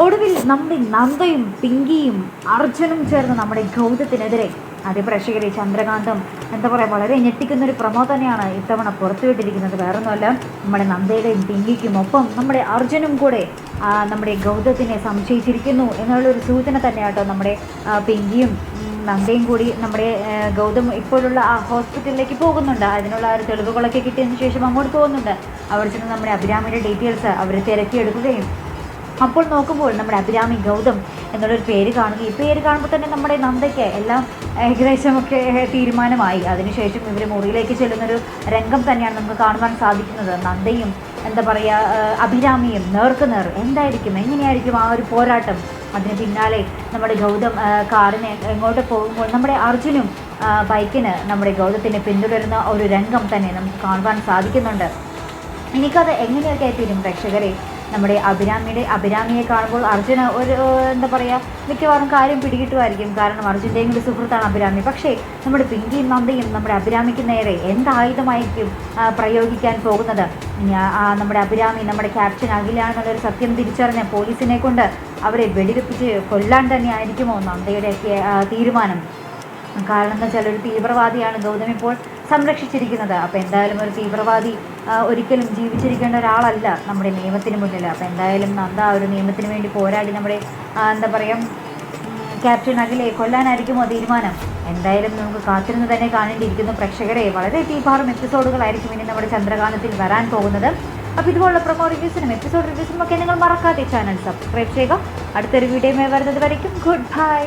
ഒടുവിൽ നമ്മുടെ നന്ദയും പിങ്കിയും അർജുനും ചേർന്ന് നമ്മുടെ ഗൗതത്തിനെതിരെ അതിപ്രേക്ഷകരെ ചന്ദ്രകാന്തം എന്താ പറയുക വളരെ ഞെട്ടിക്കുന്ന ഒരു പ്രമോ തന്നെയാണ് ഇത്തവണ പുറത്തുവിട്ടിരിക്കുന്നത്. വേറൊന്നുമല്ല നമ്മുടെ നന്ദയുടെയും പിങ്കിക്കും ഒപ്പം നമ്മുടെ അർജുനും കൂടെ നമ്മുടെ ഗൗതത്തിനെ സംശയിച്ചിരിക്കുന്നു എന്നുള്ളൊരു സൂചന തന്നെയാട്ടോ നമ്മുടെ പിങ്കിയും നന്ദയും കൂടി നമ്മുടെ ഗൗതം ഇപ്പോഴുള്ള ആ ഹോസ്പിറ്റലിലേക്ക് പോകുന്നുണ്ട്. അതിനുള്ള ആ ഒരു തെളിവുകളൊക്കെ കിട്ടിയതിന് ശേഷം അങ്ങോട്ട് പോകുന്നുണ്ട്. അവിടെ ചെന്ന് നമ്മുടെ അഭിരാമിന്റെ ഡീറ്റെയിൽസ് അവർ തിരക്കിയെടുക്കുകയും അപ്പോൾ നോക്കുമ്പോൾ നമ്മുടെ അഭിരാമി ഗൗതം എന്നുള്ളൊരു പേര് കാണുക ഈ പേര് കാണുമ്പോൾ തന്നെ നമ്മുടെ നന്ദയ്ക്ക് എല്ലാം ഏകദേശമൊക്കെ തീരുമാനമായി. അതിനുശേഷം ഇവർ മുറിയിലേക്ക് ചെല്ലുന്നൊരു രംഗം തന്നെയാണ് നമുക്ക് കാണുവാൻ സാധിക്കുന്നത്. നന്ദയും എന്താ പറയുക അഭിരാമിയും നേർക്ക് നേർ എന്തായിരിക്കും എങ്ങനെയായിരിക്കും ആ ഒരു പോരാട്ടം? അതിന് പിന്നാലെ നമ്മുടെ ഗൗതം കാറിന് എങ്ങോട്ട് പോകുമ്പോൾ നമ്മുടെ അർജുനും ബൈക്കിന് നമ്മുടെ ഗൗതത്തിനെ പിന്തുടരുന്ന ഒരു രംഗം തന്നെ നമുക്ക് കാണുവാൻ സാധിക്കുന്നുണ്ട്. എനിക്കത് എങ്ങനെയൊക്കെ തീരും പ്രേക്ഷകരെ? നമ്മുടെ അഭിരാമിയുടെ അഭിരാമിയെ കാണുമ്പോൾ അർജുന ഒരു എന്താ പറയുക മിക്കവാറും കാര്യം പിടികിട്ടുമായിരിക്കും. കാരണം അർജുന്റെയും കൂടി സുഹൃത്താണ് അഭിരാമി. പക്ഷേ നമ്മുടെ പിങ്കിയും നന്ദിയും നമ്മുടെ അഭിരാമിക്ക് നേരെ എന്തായുധമായിരിക്കും പ്രയോഗിക്കാൻ പോകുന്നത്? നമ്മുടെ അഭിരാമി നമ്മുടെ ക്യാപ്റ്റൻ അഖിലാണെന്നുള്ളൊരു സത്യം തിരിച്ചറിഞ്ഞ പോലീസിനെ കൊണ്ട് അവരെ വെടിവെപ്പിച്ച് കൊല്ലാൻ തന്നെ ആയിരിക്കുമോ നന്ദയുടെ തീരുമാനം? കാരണം എന്ന് വെച്ചാൽ ഒരു തീവ്രവാദിയാണ് ഗൗതം ഇപ്പോൾ സംരക്ഷിച്ചിരിക്കുന്നത്. അപ്പോൾ എന്തായാലും ഒരു തീവ്രവാദി ഒരിക്കലും ജീവിച്ചിരിക്കേണ്ട ഒരാളല്ല നമ്മുടെ നിയമത്തിന് മുന്നിൽ. അപ്പോൾ എന്തായാലും നന്ദ ആ ഒരു നിയമത്തിന് വേണ്ടി പോരാടി നമ്മുടെ എന്താ പറയുക ക്യാപ്റ്റൻ അഖിലെ കൊല്ലാനായിരിക്കുമോ തീരുമാനം. എന്തായാലും നമുക്ക് കാത്തിരുന്ന് തന്നെ കാണേണ്ടിയിരിക്കുന്നു പ്രേക്ഷകരെ. വളരെ തീപാറും എപ്പിസോഡുകളായിരിക്കും ഇനി നമ്മുടെ ചന്ദ്രകാന്തത്തിൽ വരാൻ പോകുന്നത്. അപ്പോൾ ഇതുപോലുള്ള പ്രൊമോ റിവ്യൂസിനും എപ്പിസോഡ് റിവ്യൂസിനും ഒക്കെ നിങ്ങൾ മറക്കാതെ ചാനൽ സബ്സ്ക്രൈബ് ചെയ്യുക. അടുത്തൊരു വീഡിയോ വരുന്നത് വരയ്ക്കും. Good bye